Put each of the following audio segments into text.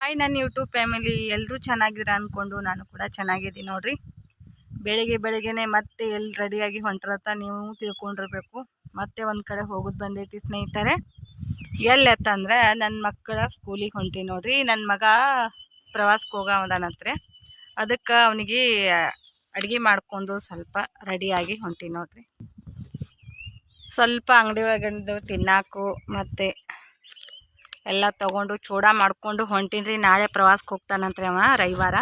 Hi ನನ್ನ YouTube family ಎಲ್ಲರೂ ಚೆನ್ನಾಗಿದ್ದೀರಾ ಅಂದ್ಕೊಂಡು ನಾನು ಕೂಡ ಚೆನ್ನಾಗಿದ್ದೀನಿ ನೋಡ್ರಿ. ಬೆಳಿಗ್ಗೆ ಬೆಳಿಗ್ಗೆನೆ ಮತ್ತೆ ಎಲ್ಲಿ ರೆಡಿಯಾಗಿ ಹೊಂಟ್ರತ್ತ ನೀವು ತಿಳ್ಕೊಂಡಿರ್ಬೇಕು. ಮತ್ತೆ ಒಂದು ಕಡೆ ಹೋಗೋದು ಬಂದೈತಿ ಸ್ನೇಹಿತರೆ. ಎಲ್ಲತ್ತಂದ್ರೆ ನನ್ನ ಮಕ್ಕಳ ಸ್ಕೂಲಿಗೆ ಹೊಂಟಿ ನೋಡ್ರಿ. ನನ್ನ ಮಗ ಪ್ರವಾಸಕ್ಕೆ ಹೋಗವದಾನತ್ರೆ ಅದಕ್ಕೆ ಅವನಿಗೆ ಅಡುಗೆ ಮಾಡ್ಕೊಂಡು ಸ್ವಲ್ಪ ರೆಡಿಯಾಗಿ ಹೊಂಟಿ ನೋಡ್ರಿ. ಸ್ವಲ್ಪ ಅಂಗಡಿ ಒಳಗಂದು ತಿನ್ನಾಕು ಮತ್ತು ಎಲ್ಲ ತಗೊಂಡು ಚೂಡ ಮಾಡ್ಕೊಂಡು ಹೊಂಟೀನಿ ರೀ ನಾಳೆ ಪ್ರವಾಸಕ್ಕೆ ಹೋಗ್ತಾನಂತ್ರಿ ಅವ ರವಿವಾರ.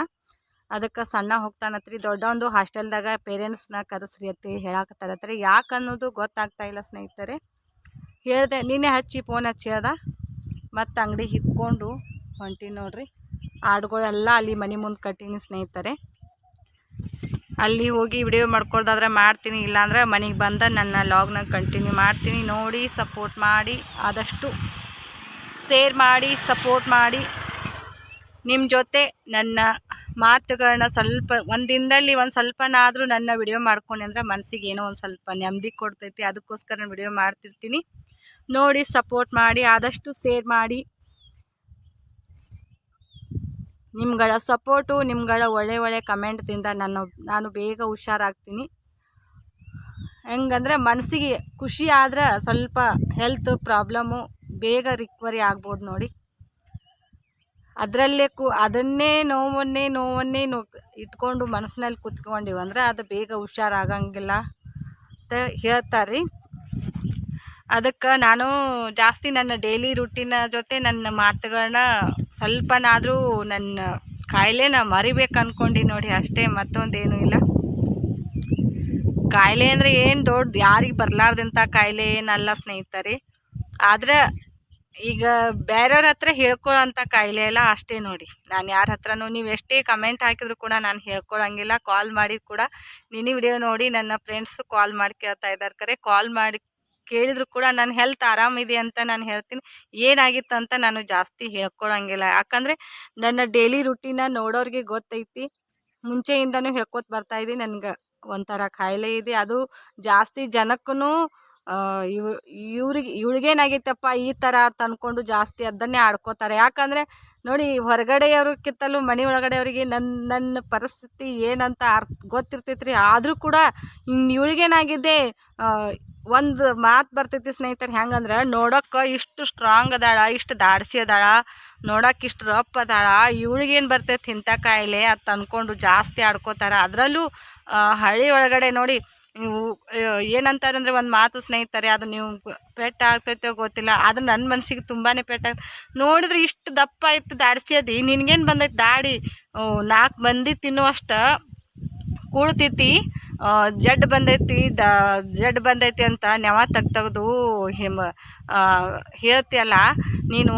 ಅದಕ್ಕೆ ಸಣ್ಣ ಹೋಗ್ತಾನತ್ರಿ. ದೊಡ್ಡ ಒಂದು ಹಾಸ್ಟೆಲ್ದಾಗ ಪೇರೆಂಟ್ಸ್ನ ಕರೆಸ್ರಿ ಅತ್ತಿ ಹೇಳಾಕತ್ತಾರತ್ರಿ. ಯಾಕೆ ಅನ್ನೋದು ಗೊತ್ತಾಗ್ತಾ ಇಲ್ಲ ಸ್ನೇಹಿತರೆ. ಹೇಳಿದೆ, ನಿನ್ನೆ ಹಚ್ಚಿ ಫೋನ್ ಹಚ್ಚಿ ಅದ. ಮತ್ತು ಅಂಗಡಿ ಹಿಡ್ಕೊಂಡು ಹೊಂಟೀನಿ ನೋಡ್ರಿ. ಆಡುಗಳೆಲ್ಲ ಅಲ್ಲಿ ಮನೆ ಮುಂದೆ ಕಟ್ಟೀನಿ ಸ್ನೇಹಿತರೆ. ಅಲ್ಲಿ ಹೋಗಿ ವಿಡಿಯೋ ಮಾಡ್ಕೊಳ್ದಾದ್ರೆ ಮಾಡ್ತೀನಿ. ಇಲ್ಲಾಂದ್ರೆ ಮನೆಗೆ ಬಂದ ನನ್ನ ಲಾಗ್ನಾಗ ಕಂಟಿನ್ಯೂ ಮಾಡ್ತೀನಿ. ನೋಡಿ ಸಪೋರ್ಟ್ ಮಾಡಿ ಆದಷ್ಟು ಶೇರ್ ಮಾಡಿ ಸಪೋರ್ಟ್ ಮಾಡಿ. ನಿಮ್ಮ ಜೊತೆ ನನ್ನ ಮಾತುಗಳನ್ನ ಸ್ವಲ್ಪ ಒಂದಿನದಲ್ಲಿ ದಿನದಲ್ಲಿ ಒಂದು ಸ್ವಲ್ಪನಾದರೂ ನನ್ನ ವಿಡಿಯೋ ಮಾಡ್ಕೊಂಡೆ ಅಂದರೆ ಮನಸ್ಸಿಗೆ ಏನೋ ಒಂದು ಸ್ವಲ್ಪ ನೆಮ್ಮದಿ ಕೊಡ್ತೈತಿ. ಅದಕ್ಕೋಸ್ಕರ ನಾನು ವಿಡಿಯೋ ಮಾಡ್ತಿರ್ತೀನಿ. ನೋಡಿ ಸಪೋರ್ಟ್ ಮಾಡಿ, ಆದಷ್ಟು ಶೇರ್ ಮಾಡಿ. ನಿಮ್ಗಳ ಸಪೋರ್ಟು ನಿಮ್ಗಳ ಒಳ್ಳೆ ಒಳ್ಳೆ ಕಮೆಂಟ್ದಿಂದ ನಾನು ನಾನು ಬೇಗ ಹುಷಾರಾಗ್ತೀನಿ. ಹೆಂಗಂದ್ರೆ ಮನಸ್ಸಿಗೆ ಖುಷಿ ಆದ್ರೆ ಸ್ವಲ್ಪ ಹೆಲ್ತ್ ಪ್ರಾಬ್ಲಮ್ಮು ಬೇಗ ರಿಕ್ವರಿ ಆಗ್ಬೋದು ನೋಡಿ. ಅದರಲ್ಲೇ ಕು, ಅದನ್ನೇ ನೋವನ್ನೇ ನೋವನ್ನೇ ನೋ, ಇಟ್ಕೊಂಡು ಮನಸ್ಸಿನಲ್ಲಿ ಕುತ್ಕೊಂಡಿವಿ ಅಂದರೆ ಅದು ಬೇಗ ಹುಷಾರಾಗಂಗಿಲ್ಲ ಅಂತ ಹೇಳ್ತಾರೆ ಅದಕ್ಕೆ ನಾನು ಜಾಸ್ತಿ ನನ್ನ ಡೈಲಿ ರುಟೀನ ಜೊತೆ ನನ್ನ ಮಾತುಗಳನ್ನ ಸ್ವಲ್ಪನಾದರೂ ನನ್ನ ಕಾಯಿಲೆನ ಮರಿಬೇಕು ಅಂದ್ಕೊಂಡು ನೋಡಿ, ಅಷ್ಟೇ ಮತ್ತೊಂದೇನೂ ಇಲ್ಲ. ಕಾಯಿಲೆ ಅಂದರೆ ಏನು ದೊಡ್ಡ, ಯಾರಿಗೆ ಬರಲಾರ್ದಂಥ ಕಾಯಿಲೆ ಏನಲ್ಲ ಸ್ನೇಹಿತರೆ. ಆದ್ರೆ ಈಗ ಬೇರೆಯವ್ರ ಹತ್ರ ಹೇಳ್ಕೊಳ್ಳೋಂಥ ಕಾಯಿಲೆ ಎಲ್ಲ ಅಷ್ಟೇ ನೋಡಿ. ನಾನು ಯಾರ ಹತ್ರನೂ ನೀವು ಎಷ್ಟೇ ಕಮೆಂಟ್ ಹಾಕಿದ್ರು ಕೂಡ ನಾನು ಹೇಳ್ಕೊಳಂಗಿಲ್ಲ. ಕಾಲ್ ಮಾಡಿ ಕೂಡ ನಿನ್ನೆ ವಿಡಿಯೋ ನೋಡಿ ನನ್ನ ಫ್ರೆಂಡ್ಸು ಕಾಲ್ ಮಾಡಿ ಕೇಳ್ತಾ ಇದ್ದಾರೆ ಕರೆ ಕಾಲ್ ಮಾಡಿ ಕೇಳಿದ್ರು ಕೂಡ ನನ್ನ ಹೆಲ್ತ್ ಆರಾಮಿದೆ ಅಂತ ನಾನು ಹೇಳ್ತೀನಿ. ಏನಾಗಿತ್ತು ಅಂತ ನಾನು ಜಾಸ್ತಿ ಹೇಳ್ಕೊಳಂಗಿಲ್ಲ. ಯಾಕಂದರೆ ನನ್ನ ಡೈಲಿ ರುಟೀನ ನೋಡೋರಿಗೆ ಗೊತ್ತೈತಿ. ಮುಂಚೆಯಿಂದನೂ ಹೇಳ್ಕೊತ ಬರ್ತಾ ಇದ್ದೀನಿ. ನನಗೆ ಒಂಥರ ಕಾಯಿಲೆ ಇದೆ. ಅದು ಜಾಸ್ತಿ ಜನಕ್ಕೂ ಇವ್ ಇವ್ರಿಗೆ ಇವ್ಳಿಗೇನಾಗೈತಪ್ಪ ಈ ಥರ ತಂದ್ಕೊಂಡು ಜಾಸ್ತಿ ಅದನ್ನೇ ಆಡ್ಕೋತಾರೆ. ಯಾಕಂದರೆ ನೋಡಿ ಹೊರಗಡೆಯವ್ರಿಗಿಂತಲೂ ಮನೆ ಒಳಗಡೆಯವ್ರಿಗೆ ನನ್ನ ನನ್ನ ಪರಿಸ್ಥಿತಿ ಏನಂತ ಅರ್ಥ ಗೊತ್ತಿರ್ತೈತೆ ರೀ ಆದರೂ ಕೂಡ ಇನ್ನು ಇವ್ಳಿಗೇನಾಗಿದೆ ಒಂದು ಮಾತು ಬರ್ತೈತಿ ಸ್ನೇಹಿತರೆ, ಹೆಂಗಂದ್ರೆ ನೋಡೋಕೆ ಇಷ್ಟು ಸ್ಟ್ರಾಂಗ್ ಅದಾಳ, ಇಷ್ಟು ದಾಡ್ಸಿ ಅದಾಳ, ನೋಡೋಕೆ ಇಷ್ಟು ರಪ್ಪ ಅದಾಳ ಇವ್ಳಿಗೇನು ಬರ್ತೈತಿ ಇಂಥ ಕಾಯಿಲೆ, ಅದು ತಂದ್ಕೊಂಡು ಜಾಸ್ತಿ ಆಡ್ಕೋತಾರೆ. ಅದರಲ್ಲೂ ಹಳ್ಳಿ ಒಳಗಡೆ ನೋಡಿ ನೀವು ಏನಂತಾರೆ ಅಂದ್ರೆ ಒಂದು ಮಾತು ಸ್ನೇಹಿತರೆ, ಅದು ನೀವು ಪೆಟ್ಟ ಆಗ್ತೈತೋ ಗೊತ್ತಿಲ್ಲ ಅದು ನನ್ನ ಮನಸ್ಸಿಗೆ ತುಂಬಾ ಪೆಟ್ಟ ನೋಡಿದ್ರೆ ಇಷ್ಟು ದಪ್ಪ ಇಟ್ಟು ದಾಡ್ಸ್ಯದಿ ನಿನಗೇನು ಬಂದೈತಿ, ದಾಡಿ ನಾಲ್ಕು ಮಂದಿ ತಿನ್ನುವಷ್ಟು ಕೂಳ್ತೈತಿ ಜಡ್ ಬಂದೈತಿ, ದ, ಜಡ್ ಬಂದೈತಿ ಅಂತ ನೆವ ತಗ್ ತೆಗ್ದು ಹಿಮ ಹೇಳ್ತಿಯಲ್ಲ, ನೀನು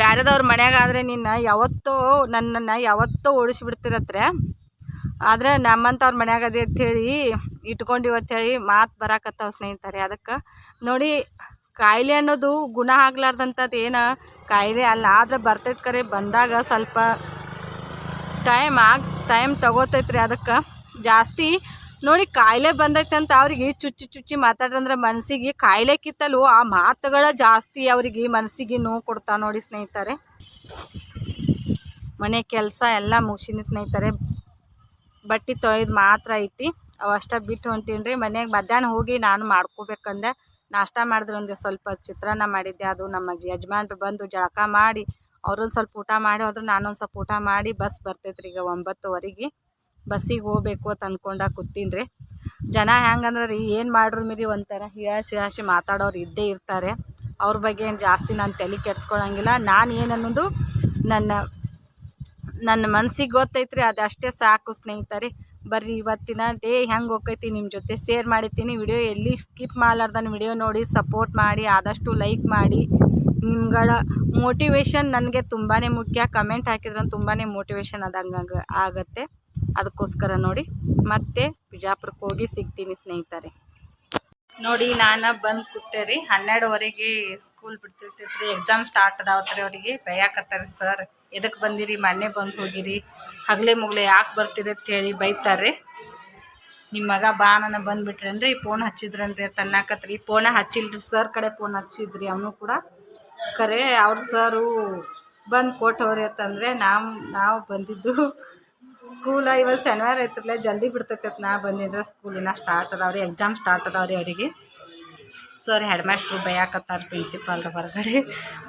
ಬ್ಯಾರೆದವ್ರ ಮನೆಯಾಗಾದರೆ ನಿನ್ನ ಯಾವತ್ತೋ ನನ್ನನ್ನು ಯಾವತ್ತೋ ಓಡಿಸ್ಬಿಡ್ತಿರತ್ರೆ ಆದರೆ ನಮ್ಮಂಥವ್ರ ಮನ್ಯಾಗ ಅದೇ ಅಂಥೇಳಿ ಇಟ್ಕೊಂಡಿವಿ ಹೇಳಿ ಮಾತು ಬರಾಕತ್ತಾವ ಸ್ನೇಹಿತರೆ, ಅದಕ್ಕೆ ನೋಡಿ ಕಾಯಿಲೆ ಅನ್ನೋದು ಗುಣ ಆಗ್ಲಾರ್ದಂಥದ್ದು ಏನು ಕಾಯಿಲೆ ಅಲ್ಲ, ಆದ್ರೆ ಬರ್ತೈತೆ ಕರೆ ಬಂದಾಗ ಸ್ವಲ್ಪ ಟೈಮ್ ಆಗಿ ಟೈಮ್ ತಗೋತೈತ್ರಿ ಅದಕ್ಕೆ. ಜಾಸ್ತಿ ನೋಡಿ ಕಾಯಿಲೆ ಬಂದೈತೆ ಅಂತ ಅವ್ರಿಗೆ ಚುಚ್ಚಿ ಚುಚ್ಚಿ ಮಾತಾಡ್ರಂದ್ರೆ ಮನಸ್ಸಿಗೆ ಕಿತ್ತಲು ಆ ಮಾತುಗಳ ಜಾಸ್ತಿ ಅವ್ರಿಗೆ ಮನಸ್ಸಿಗೆ ನೋವು ಕೊಡ್ತಾ ನೋಡಿ ಸ್ನೇಹಿತರೆ. ಮನೆ ಕೆಲಸ ಎಲ್ಲ ಮುಗಿಸಿನಿ ಸ್ನೇಹಿತರೆ. ಬಟ್ಟೆ ತೊಳೆದು ಮಾತ್ರ ಐತಿ. ಅವಷ್ಟ ಬಿಟ್ಟು ಹೊಂಟೀನಿ ರೀ ಮನೆಯಾಗ ಮಧ್ಯಾಹ್ನ ಹೋಗಿ ನಾನು ಮಾಡ್ಕೋಬೇಕಂದೆ. ನಾಷ್ಟ ಮಾಡಿದ್ರೆ ಒಂದು ಸ್ವಲ್ಪ ಚಿತ್ರಾನ್ನ ಮಾಡಿದ್ದೆ. ಅದು ನಮ್ಮ ಯಜಮಾನ್ರು ಬಂದು ಜಳಕ ಮಾಡಿ, ಅವ್ರೊಂದು ಸ್ವಲ್ಪ ಊಟ ಮಾಡಿ, ಹೋದ್ರೆ ನಾನೊಂದು ಸ್ವಲ್ಪ ಊಟ ಮಾಡಿ, ಬಸ್ ಬರ್ತೈತ್ರಿ ಈಗ ಒಂಬತ್ತುವರೆಗೆ. ಬಸ್ಸಿಗೆ ಹೋಗ್ಬೇಕು ಅಂತ ಅಂದ್ಕೊಂಡಾಗ ಕೂತೀನಿ ರೀ ಜನ ಹೆಂಗಂದ್ರೆ ರೀ ಏನು ಮಾಡ್ರಿ ಮಿರಿ ಒಂಥರ ಹಿಯಾಸಿ ಹಿಯಾಸಿ ಮಾತಾಡೋರು ಇದ್ದೇ ಇರ್ತಾರೆ. ಅವ್ರ ಬಗ್ಗೆ ಏನು ಜಾಸ್ತಿ ನಾನು ತಲೆ ಕೆಡ್ಸ್ಕೊಳಂಗಿಲ್ಲ. ನಾನು ಅನ್ನೋದು ನನ್ನ ನನ್ನ ಮನ್ಸಿಗೆ ಗೊತ್ತೈತ್ರಿ, ಅದು ಅಷ್ಟೇ ಸಾಕು ಸ್ನೇಹಿತರೆ. ಬರ್ರಿ ಇವತ್ತಿನ ಡೇ ಹೆಂಗೆ ಹೋಗ್ತೈತಿ ನಿಮ್ಮ ಜೊತೆ ಶೇರ್ ಮಾಡಿರ್ತೀನಿ ವಿಡಿಯೋ ಎಲ್ಲಿ ಸ್ಕಿಪ್ ಮಾಡ್ಲಾರ್ದನ್ನ ವಿಡಿಯೋ ನೋಡಿ ಸಪೋರ್ಟ್ ಮಾಡಿ, ಆದಷ್ಟು ಲೈಕ್ ಮಾಡಿ. ನಿಮ್ಗಳ ಮೋಟಿವೇಶನ್ ನನಗೆ ತುಂಬಾ ಮುಖ್ಯ. ಕಮೆಂಟ್ ಹಾಕಿದ್ರೆ ತುಂಬಾ ಮೋಟಿವೇಶನ್ ಅದಂಗ ಆಗುತ್ತೆ. ಅದಕ್ಕೋಸ್ಕರ ನೋಡಿ, ಮತ್ತೆ ಬಿಜಾಪುರಕ್ಕೆ ಹೋಗಿ ಸಿಗ್ತೀನಿ ಸ್ನೇಹಿತರೆ. ನೋಡಿ, ನಾನು ಬಂದು ಕೂತೇರಿ. ಹನ್ನೆರಡುವರೆಗೆ ಸ್ಕೂಲ್ ಬಿಡ್ತಿರ್ತೈತ್ರಿ. ಎಕ್ಸಾಮ್ ಸ್ಟಾರ್ಟ್ ಅದಾವತ್ರಿ ಅವರಿಗೆ. ಬೈಯಾಕತ್ತಾರ ಸರ್ ಎದಕ್ಕೆ ಬಂದಿರಿ? ಮೊನ್ನೆ ಬಂದು ಹೋಗಿರಿ. ಹಗಲೆ ಮುಗಲೆ ಯಾಕೆ ಬರ್ತೀರಿ ಅಂತ ಹೇಳಿ ಬೈತಾರೆ. ನಿಮ್ಮ ಮಗ ಬಾ ನನ್ನ ಬಂದುಬಿಟ್ರೇನ್ರಿ ಫೋನ್ ಹಚ್ಚಿದ್ರನ್ರಿ ತನ್ನಾಕತ್ರಿ ಫೋನ ಹಚ್ಚಿಲ್ರಿ ಸರ್ ಕಡೆ ಫೋನ್ ಹಚ್ಚಿದ್ರಿ ಅವನು ಕೂಡ. ಖರೆ, ಅವ್ರ ಸರು ಬಂದು ಕೊಟ್ಟವ್ರಿ ಅಂತಂದರೆ ನಾವು ನಾವು ಬಂದಿದ್ದು ಸ್ಕೂಲ ಇವತ್ತು ಶನಿವಾರ ಐತ್ರಲ್ಲ ಜಲ್ದಿ ಬಿಡ್ತೈತೆ ನಾ ಬಂದಿದ್ರೆ ಸ್ಕೂಲಿನ ಸ್ಟಾರ್ಟ್ ಅದಾವ್ರಿ ಎಕ್ಸಾಮ್ ಸ್ಟಾರ್ಟ್ ಅದಾವ್ರಿ ಅವರಿಗೆ. ಸರ್ ಹೆಡ್ ಮಾಸ್ಟ್ರು ಬಯಾಕತ್ತಾರ ಪ್ರಿನ್ಸಿಪಾಲ್ರ ಹೊರಗಡೆ.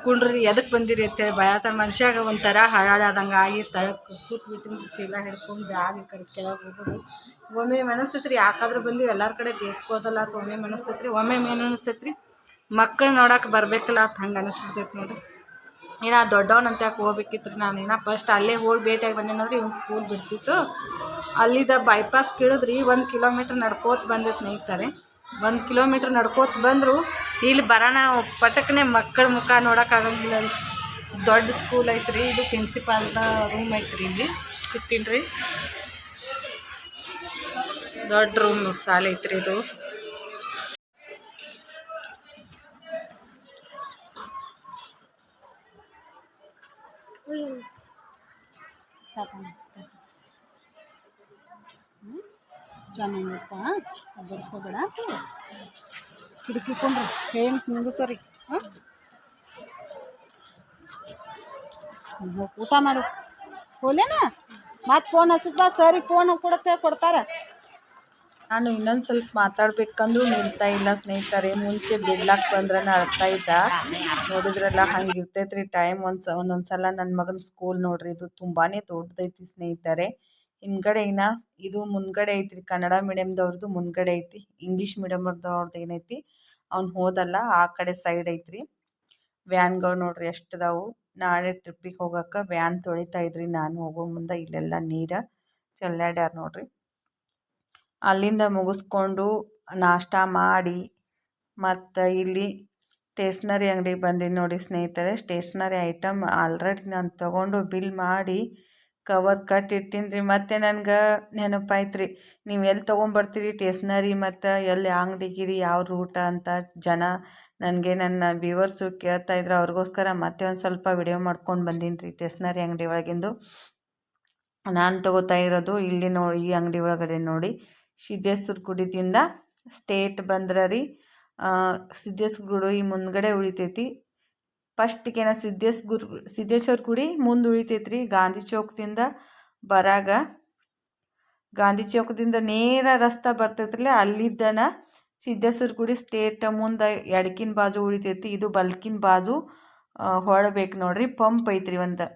ಕುಂಡ್ರಿ ಎದಕ್ಕೆ ಬಂದಿರಿ ಅಂತೇಳಿ ಬಯಾತ ಮನುಷ್ಯಾಗ ಒಂಥರ ಹಾಳಾದಂಗೆ ಆಗಿ ತಳಕ್ಕೆ ಕೂತ್ಬಿಟ್ಟು ಚೀಲ ಹಿಡ್ಕೊಂಡು ಬ್ಯಾಗ್ ಕಡೆ ಕೆಳಗೆ ಹೋಗೋದು ಒಮ್ಮೆ ಮನಸ್ತೈತ್ರಿ, ಯಾಕಾದ್ರೂ ಬಂದು ಎಲ್ಲಾರ ಕಡೆ ಬೇಯಿಸ್ಕೋದಲ್ಲ ಅಂತ ಒಮ್ಮೆ ಮನಸ್ತೈತ್ರಿ, ಒಮ್ಮೆ ಏನು ಅನಿಸ್ತೈತ್ರಿ. ಮಕ್ಕಳು ನೋಡಕ್ಕೆ ಬರಬೇಕಲ್ಲ ಅಂತ ಹಂಗೆ ಅನಿಸ್ಬಿಡ್ತೈತೆ ನೋಡ್ರಿ. ಏನೋ ದೊಡ್ಡವನಂತ ಯಾಕೆ ಹೋಗ್ಬೇಕಿತ್ತು ನಾನು ಏನೋ ಫಸ್ಟ್ ಅಲ್ಲೇ ಹೋಗಿ ಭೇಟಿಯಾಗಿ ಬಂದೇನಂದ್ರೆ ಇವ್ನು ಸ್ಕೂಲ್ ಬಿಡ್ತಿತ್ತು. ಅಲ್ಲಿದ್ದ ಬೈಪಾಸ್ ಕೇಳಿದ್ರಿ, ಒಂದು ಕಿಲೋಮೀಟ್ರ್ ನಡ್ಕೋತ ಬಂದೆ ಸ್ನೇಹಿತರೆ. ಒಂದು ಕಿಲೋಮೀಟ್ರ್ ನಡ್ಕೋತ ಬಂದರು, ಇಲ್ಲಿ ಬರೋಣ ಪಟಕ್ನೆ ಮಕ್ಕಳ ಮುಖ ನೋಡೋಕ್ಕಾಗಂಗಿಲ್ಲ. ದೊಡ್ಡ ಸ್ಕೂಲ್ ಐತ್ರಿ, ಇದು ಪ್ರಿನ್ಸಿಪಾಲ್ದ ರೂಮ್ ಐತ್ರಿ ಇಲ್ಲಿ. ಕೂತೀನಿ ರೀ ದೊಡ್ಡ ರೂಮ್ ಶಾಲೆ ಐತ್ರಿ ಇದು. ಚೆನ್ನಾಗಿರ್ತಾ ಬಡಿಸ್ಕೋಬೇಡ ಕಿಟಕಿಕೊಂಡ್ರಿ ಏನು ನಿಂದು ಸರಿ. ಹಾಂ? ಊಟ ಮಾಡು. ಹೋಲೇನ ಮತ್ತೆ ಫೋನ್ ಹಚ್ಚಿದ್ವ ಸರಿ, ಫೋನ್ ಕೊಡತ್ತೆ ಕೊಡ್ತಾರ. ನಾನು ಇನ್ನೊಂದು ಸ್ವಲ್ಪ ಮಾತಾಡ್ಬೇಕಂದ್ರೂ ನಿಲ್ತಾ ಇಲ್ಲ ಸ್ನೇಹಿತರೆ. ಮುಂಚೆ ಬಿಡ್ಲಾಕ್ ಬಂದ್ರೆ ಅಳ್ತಾ ಇದ್ದ. ನೋಡಿದ್ರೆಲ್ಲ ಹಂಗೆ ಇರ್ತೈತ್ರಿ ಟೈಮ್. ಒಂದ್ಸ, ಒಂದೊಂದ್ಸಲ ನನ್ನ ಮಗನ ಸ್ಕೂಲ್ ನೋಡ್ರಿ, ಇದು ತುಂಬಾನೇ ದೊಡ್ಡದೈತಿ ಸ್ನೇಹಿತರೆ. ಹಿಂದ್ಗಡೆ ಇನ್ನ ಇದು ಮುಂದ್ಗಡೆ ಐತ್ರಿ. ಕನ್ನಡ ಮೀಡಿಯಮ್ದವ್ರದ್ದು ಮುಂದ್ಗಡೆ ಐತಿ. ಇಂಗ್ಲಿಷ್ ಮೀಡಿಯಮ್ದವ್ರದ್ದು ಏನೈತಿ ಅವ್ನು ಹೋದಲ್ಲ, ಆ ಕಡೆ ಸೈಡ್ ಐತ್ರಿ. ವ್ಯಾನ್ಗಳು ನೋಡ್ರಿ ಎಷ್ಟು ಅದಾವು. ನಾಳೆ ಟ್ರಿಪ್ಪಿಗೆ ಹೋಗಕ್ಕೆ ವ್ಯಾನ್ ತೊಳಿತಾ ಇದ್ರಿ. ನಾನು ಹೋಗೋ ಮುಂದೆ ಇಲ್ಲೆಲ್ಲ ನೀರ ಚೆಲ್ಲಾಡ್ಯಾರ ನೋಡ್ರಿ. ಅಲ್ಲಿಂದ ಮುಗಿಸ್ಕೊಂಡು ನಾಷ್ಟ ಮಾಡಿ ಮತ್ತು ಇಲ್ಲಿ ಸ್ಟೇಷ್ನರಿ ಅಂಗಡಿಗೆ ಬಂದೀನಿ ನೋಡಿ ಸ್ನೇಹಿತರೆ. ಸ್ಟೇಷ್ನರಿ ಐಟಮ್ ಆಲ್ರೆಡಿ ನಾನು ತಗೊಂಡು ಬಿಲ್ ಮಾಡಿ ಕವರ್ ಕಟ್ ಇಟ್ಟೀನಿ ರೀ ಮತ್ತು ನನ್ಗೆ ನೆನಪಾಯ್ತು ರೀ ನೀವು ಎಲ್ಲಿ ತೊಗೊಂಬರ್ತೀರಿ ಟೇಸ್ನರಿ ಮತ್ತು ಎಲ್ಲಿ ಅಂಗಡಿಗಿರಿ, ಯಾವ ರೂಟ ಅಂತ ಜನ ನನಗೆ ನನ್ನ ವ್ಯೂವರ್ಸು ಕೇಳ್ತಾ ಇದ್ರು. ಅವ್ರಿಗೋಸ್ಕರ ಮತ್ತೆ ಒಂದು ಸ್ವಲ್ಪ ವಿಡಿಯೋ ಮಾಡ್ಕೊಂಡು ಬಂದೀನಿ ರೀ ಟೇಸ್ನರಿ ಅಂಗಡಿ ಒಳಗಿಂದು. ನಾನು ತಗೋತಾ ಇರೋದು ಇಲ್ಲಿ ನೋಡಿ ಈ ಅಂಗಡಿ ಒಳಗಡೆ ನೋಡಿ. ಸಿದ್ದೇಶ್ವರ ಗುಡಿದಿಂದ ಸ್ಟೇಟ್ ಬಂದ್ರೆ ರೀ ಸಿದ್ದೇಶ್ವರ ಗುಡಿ ಮುಂದ್ಗಡೆ ಉಳಿತೈತಿ. ಫಸ್ಟಿಗೆನ ಸಿದ್ದೇಶ್ ಗುರು ಸಿದ್ದೇಶ್ವರ ಗುಡಿ ಮುಂದೆ ಉಳಿತೈತ್ರಿ ಗಾಂಧಿ ಚೌಕದಿಂದ ಬರಾಗ, ಗಾಂಧಿ ಚೌಕದಿಂದ ನೇರ ರಸ್ತೆ ಬರ್ತೈತ್ರಲ್ಲ, ಅಲ್ಲಿದ್ದನ ಸಿದ್ದೇಶ್ವರ ಗುಡಿ ಸ್ಟೇಟ್ ಮುಂದೆ ಎಡಕಿನ ಬಾಜು ಉಳಿತೈತಿ. ಇದು ಬಲ್ಕಿನ ಬಾಜು ಹೊಳಬೇಕು ನೋಡ್ರಿ. ಪಂಪ್ ಐತ್ರಿ ಒಂದು.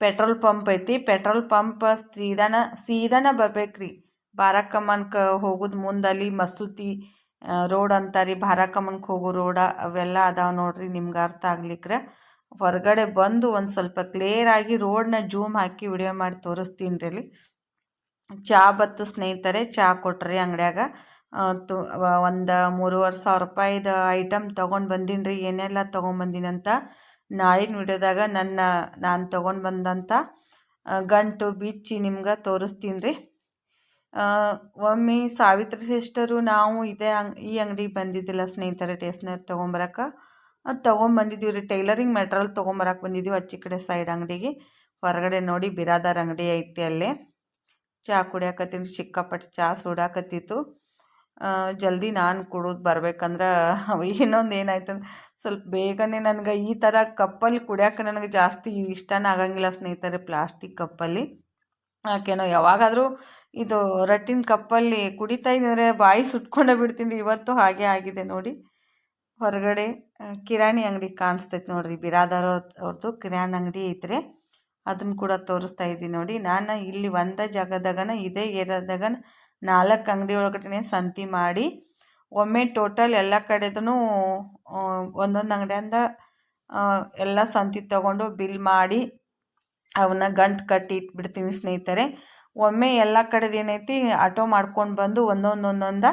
ಪೆಟ್ರೋಲ್ ಪಂಪ್ ಐತಿ. ಪೆಟ್ರೋಲ್ ಪಂಪ್ ಸೀದಾನ ಸೀದಾನ ಬರ್ಬೇಕ್ರಿ. ಬಾರಕಮ್ಮನ್ಕ ಹೋಗೋದು ಮುಂದೆ ಅಲ್ಲಿ ಮಸೂತಿ ರೋಡ್ ಅಂತಾರಿ ಬಾರಕಮ್ಮನ್ಕ ಹೋಗೋ ರೋಡ, ಅವೆಲ್ಲ ಅದಾವ ನೋಡ್ರಿ ನಿಮ್ಗೆ ಅರ್ಥ ಆಗ್ಲಿಕ್ರೆ. ಹೊರಗಡೆ ಬಂದು ಒಂದು ಸ್ವಲ್ಪ ಕ್ಲಿಯರ್ ಆಗಿ ರೋಡ್ನ ಜೂಮ್ ಹಾಕಿ ವಿಡಿಯೋ ಮಾಡಿ ತೋರಿಸ್ತೀನಿ ರೀ ಚಾ ಬತ್ತು ಸ್ನೇಹಿತರೆ, ಚಾ ಕೊಟ್ರಿ ಅಂಗಡ್ಯಾಗ. ತು ಒಂದು ಮೂರುವರೆ ಸಾವಿರ ರೂಪಾಯಿದು ಐಟಮ್ ತೊಗೊಂಡು ಬಂದೀನಿ ರೀ, ಏನೆಲ್ಲ ತೊಗೊಂಬಂದೀನಿ ಅಂತ. ನಾಳಿನ ವಿಡಿಯೋದಾಗ ನನ್ನ, ನಾನು ತೊಗೊಂಡು ಬಂದಂಥ ಗಂಟು, ಬಿಚ್ಚಿ ನಿಮ್ಗೆ ತೋರಿಸ್ತೀನಿ ರೀ. ಒಮ್ಮೆ ಸಾವಿತ್ರಿ ಸಿಸ್ಟರು ನಾವು ಇದೇ ಅಂಗ್, ಈ ಅಂಗಡಿಗೆ ಬಂದಿದ್ದಿಲ್ಲ ಸ್ನೇಹಿತರೆ ಟೇಸ್ನರ್ ತೊಗೊಂಬರಕ್ಕೆ ಅದು ತೊಗೊಂಬಂದಿದ್ದೀವಿ ರೀ, ಟೈಲರಿಂಗ್ ಮೆಟ್ರಲ್ ತೊಗೊಂಬರಕ್ಕೆ ಬಂದಿದ್ದೀವಿ ಅಚ್ಚಿ ಕಡೆ ಸೈಡ್ ಅಂಗಡಿಗೆ. ಹೊರಗಡೆ ನೋಡಿ ಬಿರಾದಾರ್ ಅಂಗಡಿ ಐತಿ ಅಲ್ಲೇ. ಚಹಾ ಕುಡಿಯಾಕತ್ತೀನಿ, ಸಿಕ್ಕಾಪಟ್ಟೆ ಚಹಾ ಸುಡಾಕತ್ತಿತ್ತು. ಜಲ್ದಿ ನಾನು ಕುಡಿದು ಬರ್ಬೇಕಂದ್ರೆ ಇನ್ನೊಂದು ಏನಾಯ್ತು ಸ್ವಲ್ಪ ಬೇಗನೆ ನನಗೆ ಈ ಥರ ಕಪ್ಪಲ್ಲಿ ಕುಡಿಯೋಕೆ ನನಗೆ ಜಾಸ್ತಿ ಇಷ್ಟನೇ ಆಗಂಗಿಲ್ಲ ಸ್ನೇಹಿತರೆ, ಪ್ಲಾಸ್ಟಿಕ್ ಕಪ್ಪಲ್ಲಿ. ಯಾಕೆನೋ ಯಾವಾಗಾದರೂ ಇದು ರಟ್ಟಿನ ಕಪ್ಪಲ್ಲಿ ಕುಡಿತಾ ಇದ್ದರೆ ಬಾಯಿ ಸುಟ್ಕೊಂಡೇ ಬಿಡ್ತೀನಿ. ಇವತ್ತು ಹಾಗೆ ಆಗಿದೆ ನೋಡಿ. ಹೊರಗಡೆ ಕಿರಾಣಿ ಅಂಗಡಿ ಕಾಣಿಸ್ತೈತೆ ನೋಡಿರಿ. ಬಿರಾದಾರ ಅವ್ರದ್ದು ಕಿರಾಣಿ ಅಂಗಡಿ ಐತ್ರಿ. ಅದನ್ನು ಕೂಡ ತೋರಿಸ್ತಾ ಇದ್ದೀನಿ ನೋಡಿ. ನಾನು ಇಲ್ಲಿ ಒಂದೇ ಜಾಗದಾಗನ, ಇದೇ ಏರಿಯಾದಾಗ ನಾಲ್ಕು ಅಂಗಡಿ ಒಳಗಡೆ ಸಂತಿ ಮಾಡಿ, ಒಮ್ಮೆ ಟೋಟಲ್ ಎಲ್ಲ ಕಡೆದೂ ಒಂದೊಂದು ಅಂಗಡಿಯಿಂದ ಎಲ್ಲ ಸಂತಿ ತಗೊಂಡು ಬಿಲ್ ಮಾಡಿ ಅವನ್ನ ಗಂಟು ಕಟ್ಟಿ ಇಟ್ಬಿಡ್ತೀನಿ ಸ್ನೇಹಿತರೆ. ಒಮ್ಮೆ ಎಲ್ಲ ಕಡೆದು ಏನೈತಿ, ಆಟೋ ಮಾಡ್ಕೊಂಡು ಬಂದು ಒಂದೊಂದೊಂದೊಂದ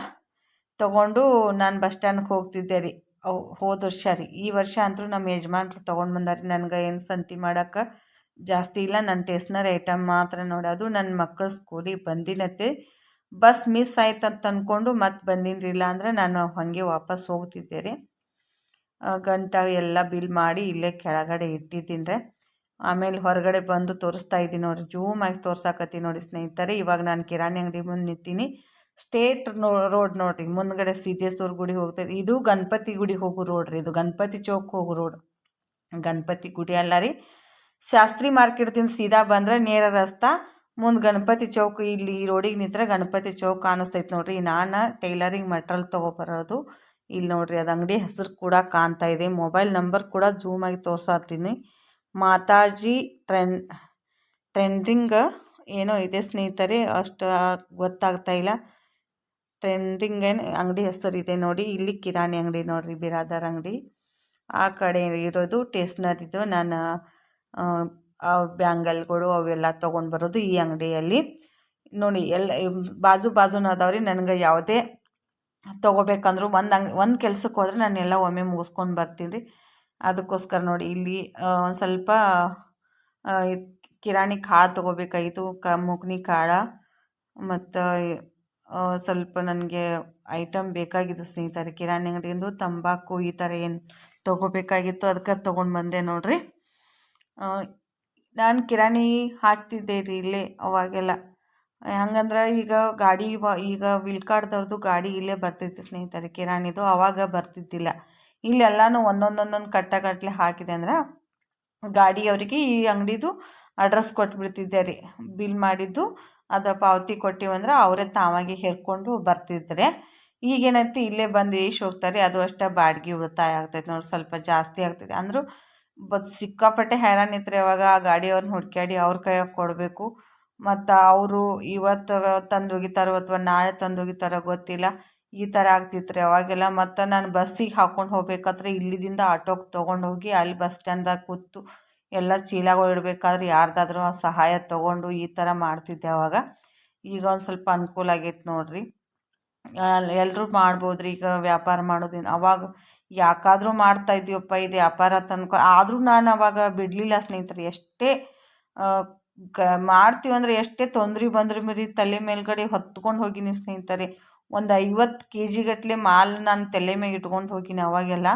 ತಗೊಂಡು ನಾನು ಬಸ್ ಸ್ಟ್ಯಾಂಡ್ಗೆ ಹೋಗ್ತಿದ್ದೆ ರೀ. ಅವು ಹೋದ ವರ್ಷ ರೀ. ಈ ವರ್ಷ ಅಂತೂ ನಮ್ಮ ಯಜಮಾನ್ರು ತೊಗೊಂಡು ಬಂದಾರೆ ನನಗೆ ಏನು ಸಂತಿ ಮಾಡೋಕ್ಕೆ ಜಾಸ್ತಿ ಇಲ್ಲ. ನನ್ನ ಟೇಸ್ನರಿ ಐಟಮ್ ಮಾತ್ರ ನೋಡೋದು ನನ್ನ ಮಕ್ಕಳು ಸ್ಕೂಲಿಗೆ ಬಂದಿನತ್ತೆ. ಬಸ್ ಮಿಸ್ ಆಯ್ತು ಅಂತ ಅಂದ್ಕೊಂಡು ಮತ್ತೆ ಬಂದೀನಿ ಇಲ್ಲ ಅಂದ್ರೆ ನಾನು ಹಾಗೆ ವಾಪಸ್ ಹೋಗ್ತಿದ್ದೆ ರೀ. ಗಂಟ ಎಲ್ಲ ಬಿಲ್ ಮಾಡಿ ಇಲ್ಲೇ ಕೆಳಗಡೆ ಇಟ್ಟಿದ್ದೀನಿ ರೀ. ಆಮೇಲೆ ಹೊರಗಡೆ ಬಂದು ತೋರಿಸ್ತಾ ಇದ್ದೀನಿ ನೋಡಿ ಜೂಮ್ ಆಗಿ ತೋರ್ಸಾಕತ್ತಿ ನೋಡಿ ಸ್ನೇಹಿತರೆ. ಇವಾಗ ನಾನು ಕಿರಾಣಿ ಅಂಗಡಿ ಮುಂದೆ ನಿಂತೀನಿ. ಸ್ಟೇಟ್ ನೋ, ರೋಡ್ ನೋಡ್ರಿ, ಮುಂದ್ಗಡೆ ಸಿದ್ದೇಶ್ವರ ಗುಡಿ ಹೋಗ್ತದೆ ಇದು ಗಣಪತಿ ಗುಡಿ ಹೋಗೋ ರೋಡ್ ರೀ, ಇದು ಗಣಪತಿ ಚೌಕ್ ಹೋಗೋ ರೋಡ್. ಗಣಪತಿ ಗುಡಿ ಅಲ್ಲ ರೀ. ಶಾಸ್ತ್ರಿ ಮಾರ್ಕೆಟ್ದಿಂದ ಸೀದಾ ಬಂದ್ರೆ ನೇರ ರಸ್ತಾ, ಮುಂದೆ ಗಣಪತಿ ಚೌಕ್, ಇಲ್ಲಿ ಈ ರೋಡಿಗೆ ನಿಂತ್ರೆ ಗಣಪತಿ ಚೌಕ್ ಕಾಣಿಸ್ತೈತೆ ನೋಡ್ರಿ. ನಾನು ಟೈಲರಿಂಗ್ ಮೆಟ್ರಲ್ ತೊಗೊಬರೋದು ಇಲ್ಲಿ ನೋಡ್ರಿ ಅದು ಅಂಗಡಿ ಹೆಸರು ಕೂಡ ಕಾಣ್ತಾ ಇದೆ. ಮೊಬೈಲ್ ನಂಬರ್ ಕೂಡ ಜೂಮ್ ಆಗಿ ತೋರ್ಸಾತೀನಿ. ಮಾತಾಜಿ ಟ್ರೆನ್ ಟ್ರೆಂಡಿಂಗ್ ಏನೋ ಇದೆ ಸ್ನೇಹಿತರೆ, ಅಷ್ಟು ಗೊತ್ತಾಗ್ತಾ ಇಲ್ಲ. ಟ್ರೆಂಡಿಂಗ್ ಏನು ಅಂಗಡಿ ಹೆಸರು ಇದೆ ನೋಡಿ, ಇಲ್ಲಿ ಕಿರಾಣಿ ಅಂಗಡಿ ನೋಡಿರಿ, ಬಿರಾದಾರ್ ಅಂಗಡಿ. ಆ ಕಡೆ ಇರೋದು ಟೇಸ್ನರಿದು ನಾನು ಬ್ಯಾಂಗಲ್ಗಳು ಅವೆಲ್ಲ ತೊಗೊಂಡು ಬರೋದು ಈ ಅಂಗಡಿಯಲ್ಲಿ. ನೋಡಿ, ಎಲ್ಲ ಬಾಜು ಬಾಜುನ ಅದಾವ್ರಿ ನನಗೆ ಯಾವುದೇ ತೊಗೋಬೇಕಂದ್ರೂ ಒಂದು ಅಂಗ್, ಒಂದು ಕೆಲ್ಸಕ್ಕೆ ಹೋದ್ರೆ ನಾನು ಎಲ್ಲ ಒಮ್ಮೆ ಮುಗಿಸ್ಕೊಂಡು ಬರ್ತೀನಿ ರೀ. ಅದಕ್ಕೋಸ್ಕರ ನೋಡಿ. ಇಲ್ಲಿ ಒಂದು ಸ್ವಲ್ಪ ಕಿರಾಣಿ ಕಾಳು ತೊಗೋಬೇಕಾಗಿತ್ತು. ಕ, ಮುಗ್ನಿ ಕಾಳು ಮತ್ತು ಸ್ವಲ್ಪ ನನಗೆ ಐಟಮ್ ಬೇಕಾಗಿದ್ದು ಸ್ನೇಹಿತರೆ. ಕಿರಾಣಿ ಅಂಗಡಿಯಿಂದ ತಂಬಾಕು ಈ ಥರ ಏನು ತೊಗೋಬೇಕಾಗಿತ್ತು. ಅದಕ್ಕೆ ತೊಗೊಂಡು ಬಂದೆ ನೋಡಿರಿ. ನಾನು ಕಿರಾಣಿ ಹಾಕ್ತಿದ್ದೆ ರೀ ಇಲ್ಲೇ ಅವಾಗೆಲ್ಲ. ಹಂಗಂದ್ರೆ ಈಗ ಗಾಡಿ ಈಗ ವಿಲ್ ಕಾರ್ಡ್ದವ್ರದ್ದು ಗಾಡಿ ಇಲ್ಲೇ ಬರ್ತಿತ್ತು ಸ್ನೇಹಿತರೆ. ಕಿರಾಣಿದು ಅವಾಗ ಬರ್ತಿದ್ದಿಲ್ಲ. ಇಲ್ಲೆಲ್ಲನೂ ಒಂದೊಂದೊಂದೊಂದು ಕಟ್ಟಗಟ್ಟಲೆ ಹಾಕಿದೆ ಅಂದ್ರೆ ಗಾಡಿಯವರಿಗೆ ಈ ಅಂಗಡಿದು ಅಡ್ರೆಸ್ ಕೊಟ್ಬಿಡ್ತಿದ್ದೆ ರೀ. ಬಿಲ್ ಮಾಡಿದ್ದು, ಅದು ಪಾವತಿ ಕೊಟ್ಟಿವಂದ್ರೆ ಅವರೇ ತಾವಾಗೆ ಹೇರ್ಕೊಂಡು ಬರ್ತಿದ್ರೆ ಈಗೇನೈತಿ, ಇಲ್ಲೇ ಬಂದು ಏಷ್ ಹೋಗ್ತಾರೆ, ಅದು ಅಷ್ಟೇ ಬಾಡಿಗೆ ಉಳಿತಾಯ ಆಗ್ತೈತೆ ನೋಡಿ, ಸ್ವಲ್ಪ ಜಾಸ್ತಿ ಆಗ್ತೈತೆ. ಅಂದರೂ ಬ ಸಿಕ್ಕಾಪಟ್ಟೆ ಹೈರಾಣ ಇತ್ತು ಅವಾಗ, ಆ ಗಾಡಿಯವ್ರನ್ನ ಹುಡ್ಕ್ಯಾಡಿ ಅವ್ರ ಕೈಯಾಗ ಕೊಡಬೇಕು. ಮತ್ತು ಅವರು ಇವತ್ತು ತಂದು ಅಥವಾ ನಾಳೆ ತಂದು ಗೊತ್ತಿಲ್ಲ. ಈ ಥರ ಆಗ್ತಿತ್ತು ರೀ ಅವಾಗೆಲ್ಲ ಮತ್ತು ನಾನು ಬಸ್ಸಿಗೆ ಹಾಕ್ಕೊಂಡು ಹೋಗ್ಬೇಕಾದ್ರೆ ಇಲ್ಲಿದಿಂದ ಆಟೋಗೆ ತೊಗೊಂಡು ಹೋಗಿ ಅಲ್ಲಿ ಬಸ್ ಸ್ಟ್ಯಾಂಡ್ದಾಗ ಕೂತು ಎಲ್ಲ ಚೀಲಗಳು ಇಡಬೇಕಾದ್ರೆ ಯಾರ್ದಾದ್ರೂ ಸಹಾಯ ತೊಗೊಂಡು ಈ ಥರ ಮಾಡ್ತಿದ್ದೆ ಅವಾಗ. ಈಗ ಒಂದು ಸ್ವಲ್ಪ ಅನುಕೂಲ ಆಗೈತೆ ನೋಡಿರಿ. ಎಲ್ಲರೂ ಮಾಡ್ಬೋದ್ರಿ. ಈಗ ವ್ಯಾಪಾರ ಮಾಡೋದೇನು ಅವಾಗ ಯಾಕಾದರೂ ಮಾಡ್ತಾ ಇದ್ದೀವಪ್ಪ ಇದು ವ್ಯಾಪಾರ ತನ್ಕೊ. ಆದರೂ ನಾನು ಅವಾಗ ಬಿಡಲಿಲ್ಲ ಸ್ನೇಹಿತರೆ, ಎಷ್ಟೇ ಮಾಡ್ತೀವಂದ್ರೆ ಎಷ್ಟೇ ತೊಂದ್ರೆ ಬಂದ್ರೆ ಮರಿ ತಲೆ ಮೇಲ್ಗಡೆ ಹೊತ್ಕೊಂಡು ಹೋಗಿನಿ ಸ್ನೇಹಿತರೆ. ಒಂದು ಐವತ್ತು ಕೆ ಜಿಗಟ್ಟಲೆ ಮಾಲ್ ನಾನು ತಲೆ ಮ್ಯಾಗೆ ಇಟ್ಕೊಂಡು ಹೋಗೀನಿ ಅವಾಗೆಲ್ಲ.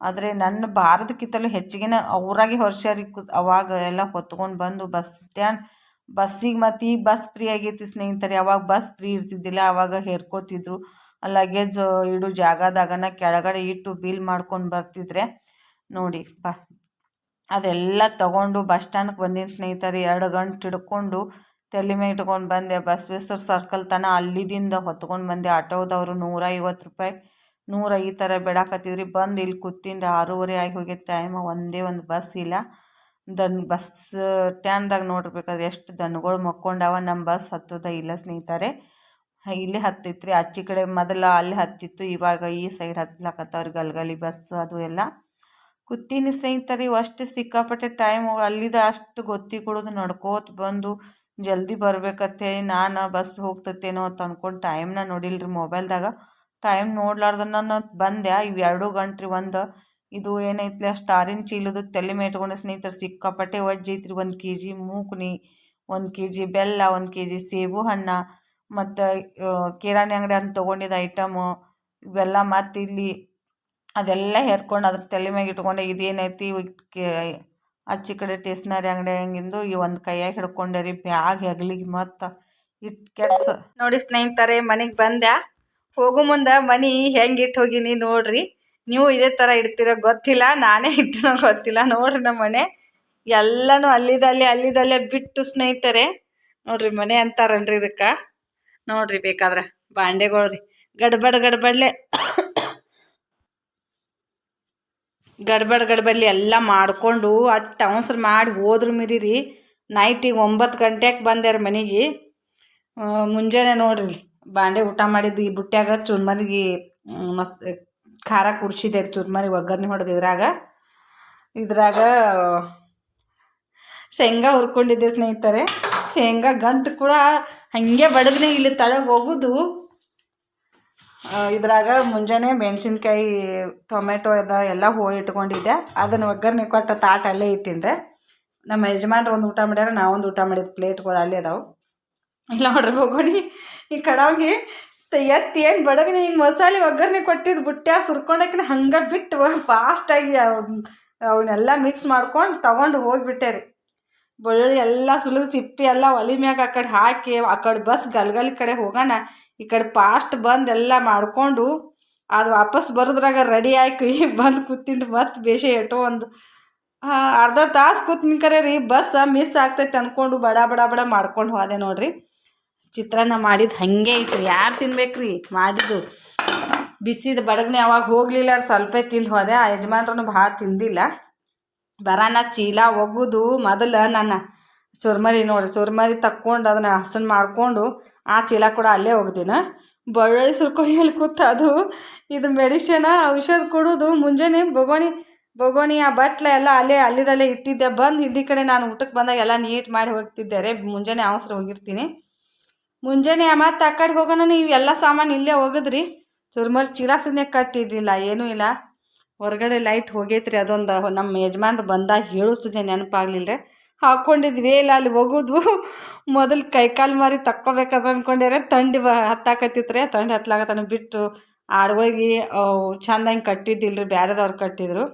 ಆದರೆ ನನ್ನ ಭಾರತಕ್ಕಿಂತಲೂ ಹೆಚ್ಚಿಗೆನ ಅವರಾಗೆ ಹೊರ್ಸ್ಯಾರಿ ಕು ಅವಾಗ ಎಲ್ಲ ಹೊತ್ಕೊಂಡು ಬಂದು ಬಸ್ ಸ್ಟ್ಯಾಂಡ್, ಬಸ್ಸಿಗೆ ಮತ್ತು ಈಗ ಬಸ್ ಫ್ರೀ ಆಗೈತಿ ಸ್ನೇಹಿತರೆ. ಅವಾಗ ಬಸ್ ಫ್ರೀ ಇರ್ತಿದ್ದಿಲ್ಲ, ಅವಾಗ ಹೇರ್ಕೋತಿದ್ರು. ಲಗೇಜ್ ಇಡು ಜಾಗದಾಗನ ಕೆಳಗಡೆ ಇಟ್ಟು ಬಿಲ್ ಮಾಡ್ಕೊಂಡು ಬರ್ತಿದ್ರೆ ನೋಡಿ ಬ. ಅದೆಲ್ಲ ತಗೊಂಡು ಬಸ್ ಸ್ಟ್ಯಾಂಡ್ಗೆ ಬಂದೀನಿ ಸ್ನೇಹಿತರೆ. ಎರಡು ಗಂಟೆ ಹಿಡ್ಕೊಂಡು ತಲೆ ಮೇಲೆ ಇಟ್ಕೊಂಡು ಬಂದೆ. ಬಸವೇಶ್ವರ ಸರ್ಕಲ್ ತನ ಅಲ್ಲಿದಿಂದ ಹೊತ್ಕೊಂಡು ಬಂದೆ. ಆಟೋದವರು ನೂರ ಐವತ್ತು ರೂಪಾಯಿ, ನೂರ ಈ ಥರ ಬಿಡಾಕತ್ತಿದ್ರಿ. ಬಂದು ಇಲ್ಲಿ ಕೂತಿಂದ ಆರೂವರೆ ಆಗಿ ಹೋಗಿದ್ದ ಟೈಮ್ ಒಂದೇ ಒಂದು ಬಸ್ ಇಲ್ಲ. ದನ್ ಬಸ್ ಸ್ಟ್ಯಾಂಡ್ದಾಗ ನೋಡ್ಬೇಕಾದ್ರೆ ಎಷ್ಟು ದನಗಳು ಮಕ್ಕೊಂಡವ. ನಮ್ಮ ಬಸ್ ಹತ್ತೋದ ಇಲ್ಲ ಸ್ನೇಹಿತರೆ. ಇಲ್ಲಿ ಹತ್ತಿತ್ರಿ. ಅಚ್ಚಿ ಕಡೆ ಮೊದಲ ಅಲ್ಲಿ ಹತ್ತಿತ್ತು. ಇವಾಗ ಈ ಸೈಡ್ ಹತ್ಲಾಕತ್ತವ್ರಿ ಗಲ್ಗಲಿ ಬಸ್ ಅದು ಎಲ್ಲ. ಕೂತೀನಿ ಸ್ನೇಹಿತರೆ. ಅಷ್ಟು ಸಿಕ್ಕಾಪಟ್ಟೆ ಟೈಮ್ ಅಲ್ಲಿದ ಅಷ್ಟು ಗೊತ್ತಿ ಕೊಡೋದು ನಡ್ಕೋತ ಬಂದು ಜಲ್ದಿ ಬರ್ಬೇಕತ್ತೆ, ನಾನು ಬಸ್ ಹೋಗ್ತತ್ತೇನೋ ಅಂತ ಅನ್ಕೊಂಡು ಟೈಮ್ನ ನೋಡಿಲ್ಲ ರೀ ಮೊಬೈಲ್ದಾಗ ಟೈಮ್ ನೋಡ್ಲಾರ್ದ ನಾನು ಬಂದೆ ಇವು ಎರಡು ಗಂಟ್ರಿ ಒಂದು. ಇದು ಏನೈತಿ ಸ್ಟಾರಿನ ಚೀಲದು ತಲೆ ಮೇಟ್ಕೊಂಡ ಸ್ನೇಹಿತರು ಸ್ನೇಹಿತರೆ ಸಿಕ್ಕಾಪಟ್ಟೆ ಒಜ್ಜೈತ್ರಿ ಒಂದು ಕೆ ಜಿ ಮೂಕ್ನಿ, ಒಂದು ಕೆ ಜಿ ಬೆಲ್ಲ, ಒಂದು ಕೆ ಜಿ ಸೇಬು ಹಣ್ಣ, ಮತ್ತು ಕಿರಾಣಿ ಅಂಗಡಿ ಅಂತ ತೊಗೊಂಡಿದ್ದ ಐಟಮು ಇವೆಲ್ಲ ಮತ್ತು ಇಲ್ಲಿ ಅದೆಲ್ಲ ಹೇರ್ಕೊಂಡು ಅದ್ರ ತಲೆ ಮ್ಯಾಗ ಇಟ್ಕೊಂಡೆ, ಇದೇನೈತಿ ಆಚೆ ಕಡೆ ಟೇಸ್ನರಿ ಅಂಗಡಿ ಹಂಗಿಂದು ಈ ಒಂದು ಕೈಯಾಗ ಹಿಡ್ಕೊಂಡೆ ರೀ ಬ್ಯಾಗ್ ಹೆಗ್ಲಿಗೆ ಮತ್ತು ಇಟ್ ಕೆಡ್ಸ. ನೋಡಿ ಸ್ನೇಹಿತರೆ, ಮನೆಗೆ ಬಂದ್ಯಾ? ಹೋಗೋ ಮುಂದೆ ಮನೆ ಹೆಂಗೆ ಇಟ್ಟು ಹೋಗಿನಿ ನೋಡ್ರಿ. ನೀವು ಇದೇ ಥರ ಇಡ್ತೀರೋ ಗೊತ್ತಿಲ್ಲ, ನಾನೇ ಇಟ್ಟಿರೋ ಗೊತ್ತಿಲ್ಲ. ನೋಡ್ರಿ ನಮ್ಮ ಮನೆ. ಎಲ್ಲನೂ ಅಲ್ಲಿದಲ್ಲಿ, ಅಲ್ಲಿದಲ್ಲೇ ಬಿಟ್ಟು ಸ್ನೇಹಿತರೆ. ನೋಡ್ರಿ ಮನೆ ಅಂತಾರನ್ರಿ ಇದಕ್ಕೆ. ನೋಡ್ರಿ ಬೇಕಾದ್ರೆ ಬಾಂಡೆಗಳ್ರಿ. ಗಡ್ಬಡ್ ಗಡ್ಬಡ್ಲೆ ಗಡ್ಬಡ್ ಗಡ್ಬಡ್ಲಿ ಎಲ್ಲ ಮಾಡಿಕೊಂಡು ಅಟ್ಟು ಅವಸರ ಮಾಡಿ ಹೋದ್ರು ಮಿರಿರಿ. ನೈಟಿಗೆ ಒಂಬತ್ತು ಗಂಟೆಗೆ ಬಂದ್ಯಾರ ಮನೆಗೆ. ಮುಂಜಾನೆ ನೋಡ್ರಿ, ಬಾಂಡೆ ಊಟ ಮಾಡಿದ್ದು ಈ ಬುಟ್ಟ್ಯಾಗ ಚುರ್ಮರಿಗೆ ಮಸ್, ಖಾರ ಕುಡ್ಸಿದೆ ರೀ ಚುರ್ಮರಿ ಒಗ್ಗರಣೆ ಹೊಡೆದು ಇದ್ರಾಗ. ಇದ್ರಾಗ ಶೇಂಗಾ ಹುರ್ಕೊಂಡಿದ್ದೆ ಸ್ನೇಹಿತರೆ. ಶೇಂಗಾ ಗಂಟು ಕೂಡ ಹಾಗೆ ಬಡದ್ರೆ ಇಲ್ಲಿ ತಳಗೆ ಹೋಗೋದು. ಇದ್ರಾಗ ಮುಂಜಾನೆ ಮೆಣಸಿನ್ಕಾಯಿ, ಟೊಮೆಟೊ ಅದ, ಎಲ್ಲ ಹೋಳಿ ಇಟ್ಕೊಂಡಿದ್ದೆ. ಅದನ್ನು ಒಗ್ಗರಣೆ ಕೊಟ್ಟ ತಾಟ ಅಲ್ಲೇ ಇಟ್ಟಿಂದೆ ನಮ್ಮ ಯಜಮಾನ್ರು ಒಂದು ಊಟ ಮಾಡ್ಯಾರ ನಾವೊಂದು ಊಟ ಮಾಡಿದ ಪ್ಲೇಟ್ಗಳು ಅಲ್ಲೇ ಅದಾವೆ. ಇಲ್ಲ ನೋಡ್ರಿ ಹೋಗೋಣಿ. ಈ ಕಡಾಂಗಿ ಎತ್ತಿ ಏನು ಬಡಗಿನ ಹಿಂಗೆ ಮಸಾಲೆ ಒಗ್ಗರಣೆ ಕೊಟ್ಟಿದ್ದು ಬುಟ್ಟ್ಯಾ ಸುರ್ಕೊಂಡಕ್ಕೆ ಹಂಗೆ ಬಿಟ್ಟು ಫಾಸ್ಟಾಗಿ ಅವನ್ನೆಲ್ಲ ಮಿಕ್ಸ್ ಮಾಡ್ಕೊಂಡು ತಗೊಂಡು ಹೋಗಿಬಿಟ್ಟೆ ರೀ. ಬೆಳ್ಳುಳ್ಳಿ ಎಲ್ಲ ಸುಲಿದು ಸಿಪ್ಪಿ ಎಲ್ಲ ಒಲಿ ಮ್ಯಾಗ ಆ ಕಡೆ ಹಾಕಿ, ಆ ಕಡೆ ಬಸ್ ಗಲ್ಗಲ್ ಕಡೆ ಹೋಗೋಣ. ಈ ಕಡೆ ಪಾಸ್ಟ್ ಬಂದು ಎಲ್ಲ ಮಾಡಿಕೊಂಡು, ಅದು ವಾಪಸ್ ಬರೋದ್ರಾಗ ರೆಡಿ ಆಗಿ ಬಂದು ಕೂತಿಂದು ಮತ್ತೆ ಬೇಷ ಎಟೋ ಒಂದು ಅರ್ಧ ತಾಸು ಕೂತ್ನಿಕರೆ ರೀ ಬಸ್ ಮಿಸ್ ಆಗ್ತೈತೆ ಅನ್ಕೊಂಡು ಬಡ ಬಡ ಬಡ ಮಾಡ್ಕೊಂಡು ಹೋದೆ ನೋಡ್ರಿ. ಚಿತ್ರಾನ್ನ ಮಾಡಿದ್ದು ಹಾಗೆ ಐತ್ರಿ, ಯಾರು ತಿನ್ಬೇಕ್ರಿ ಮಾಡಿದ್ದು. ಬಿಸಿದ ಬಡಗ್ನೆ ಅವಾಗ ಹೋಗ್ಲಿಲ್ಲ, ಸ್ವಲ್ಪ ತಿಂದು ಹೋದೆ, ಆ ಯಜಮಾನ್ರನ್ನು ಭಾಳ ತಿಂದಿಲ್ಲ. ಬರಾನ ಚೀಲ ಒಗ್ಗುದು ಮೊದಲು ನನ್ನ ಚುರ್ಮರಿ ನೋಡಿ, ಚುರ್ಮರಿ ತಕ್ಕೊಂಡು ಅದನ್ನ ಹಸನ್ ಮಾಡಿಕೊಂಡು ಆ ಚೀಲ ಕೂಡ ಅಲ್ಲೇ ಒಗ್ದಿನ ಬಳ್ಳಿ ಸುರ್ಕೊಂಡು ಕೂತ ಅದು? ಇದು ಮೆಡಿಷನ ಔಷಧ ಕೊಡೋದು. ಮುಂಜಾನೆ ಬೊಗೋಣಿ ಬೊಗೋಣಿ ಆ ಬಟ್ಲೆ ಎಲ್ಲ ಅಲ್ಲೇ, ಅಲ್ಲಿದಲ್ಲೇ ಇಟ್ಟಿದ್ದೆ. ಬಂದು ಹಿಂದಿ ಕಡೆ ನಾನು ಊಟಕ್ಕೆ ಬಂದಾಗ ಎಲ್ಲ ನೀಟ್ ಮಾಡಿ ಹೋಗ್ತಿದ್ದೆ ರೀ ಮುಂಜಾನೆ ಅವಸರ ಹೋಗಿರ್ತೀನಿ. ಮುಂಜಾನೆ ಮತ್ತೆ ಆ ಕಡೆ ಹೋಗೋಣ, ನೀವು ಎಲ್ಲ ಸಾಮಾನು ಇಲ್ಲೇ ಹೋಗಿದ್ರಿ. ಚುರ್ಮರಿ ಚೀಲ ಸುಮ್ಮನೆ ಕಟ್ಟಿರಲಿಲ್ಲ, ಏನೂ ಇಲ್ಲ. ಹೊರಗಡೆ ಲೈಟ್ ಹೋಗೈತ್ರಿ ಅದೊಂದು. ನಮ್ಮ ಯಜಮಾನ್ರು ಬಂದಾಗ ಹೇಳಿಸ್ತದೆ ನೆನಪಾಗ್ಲಿಲ್ಲ ರೀ ಹಾಕ್ಕೊಂಡಿದ್ವಿ ಇಲ್ಲ, ಅಲ್ಲಿ ಹೋಗೋದು. ಮೊದಲು ಕೈಕಾಲು ಮಾರಿ ತಕ್ಕೋಬೇಕಂತ ಅನ್ಕೊಂಡೆ ತಂಡಿ ಬ ಹತ್ತಾಕತ್ತಿತ್ತು ರೀ ತಂಡಿ ಹತ್ಲಾಗತನ ಬಿಟ್ಟು ಆಡುಗಳಿಗೆ ಅವು ಚಂದ ಹಿಂಗೆ ರೀ ಬೇರೆದವ್ರು ಕಟ್ಟಿದ್ರು.